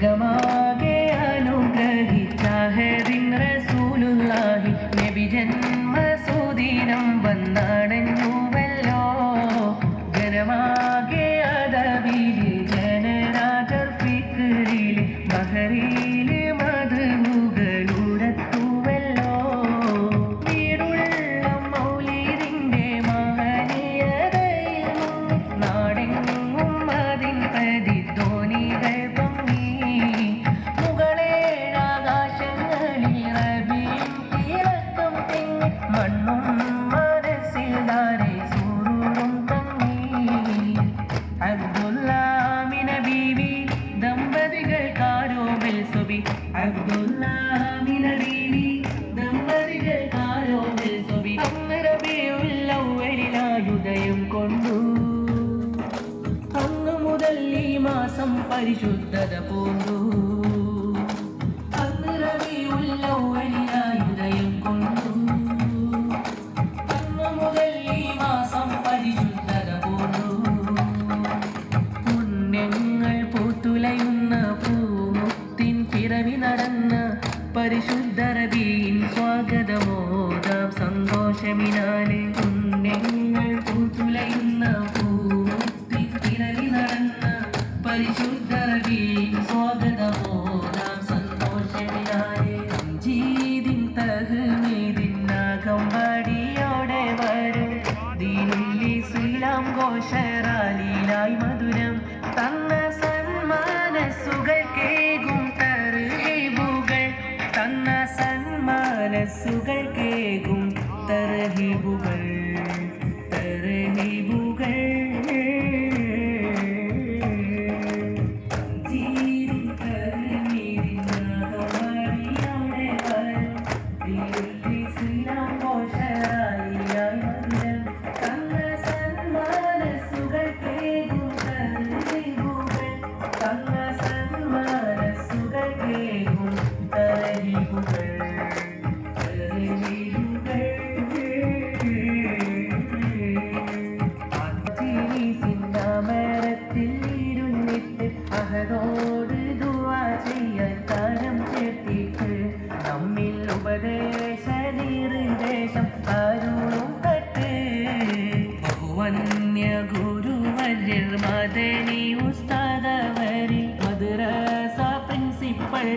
come on. ദമ്പതികൾക്കാരോമൽ Subi അബ്ദുല്ലാമിന ബീവി ദമ്പതികൾക്കാരോമൽ സുബി അന്ന് റബിയുൽ കൊണ്ടു. അന്നു മുതൽ ഈ മാസം പരിശുദ്ധത പൂണ്ടു. നടന്ന പരിശുദ്ധ റബീൻ സ്വാഗതമോദാം. സന്തോഷമിനാലെ പുണ്യങ്ങൾ പൂത്തുലയുന്ന പൂമുത്തിൻ പിറവി നടന്ന പരിശുദ്ധ തന്ന സന്മാനസുകൾ കേകും. തർഹീബുകൾ നമ്മിൽ ഉപദേശ നിർദ്ദേശം അരുളും തട്ട് ബഹുവന്യ ഗുരുവര്യർ മദനി ഉസ്താദവരിൽ മദ്രസ പ്രിൻസിപ്പൽ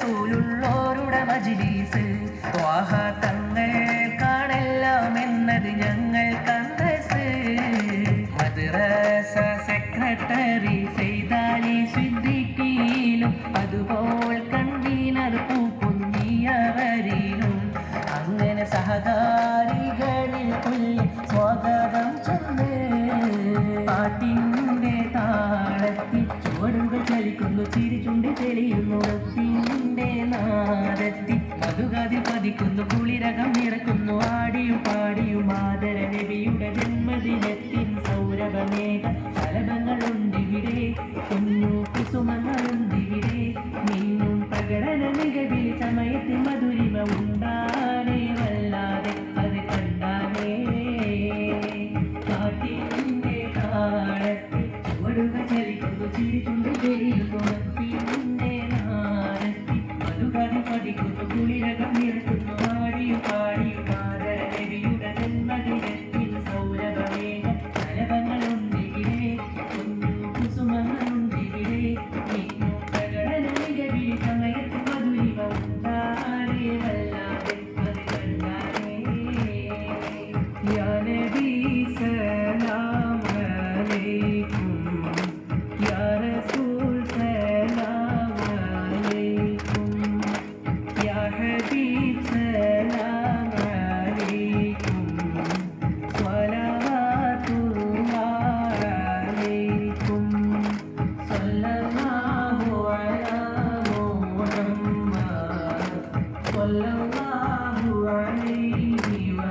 റസൂലുള്ളോരുടെ മജിലീസ്. വാഹ തങ്ങൾ കാണെല്ലാം എന്നത് ഞങ്ങൾ കണ്ടസ്. മദ്രസ സെക്രട്ടറി സെയ്താലി സിദ്ദിഖിയിലും അതുപോൽ കൺവീനർ പൂക്കുഞ്ഞിയവരിലും അങ്ങനെ സഹകാരികളിൽ തുല്യ സ്വാഗതം ചെന്ന്. പാട്ടിന്റെ താളത്തിൽ ചുവടുകൾ ചലിക്കുന്നു ചിരിച്ചുണ്ട് തെളിയുന്നു റബ്ബിന്റെ നാരത്തി. മധുകാതിൽ പതിക്കുന്നു കുളിരകം നിറക്കുന്നു ആടിയും പാടിയും ആദര നബിയുടെ ജന്മദിനത്തിൻ സൗരഭമേഘ ഫലഭങ്ങളുണ്ടിവിടെ കുഞ്ഞു കുസുമങ്ങളുണ്ടിവിടെ sallallahu alayhi wa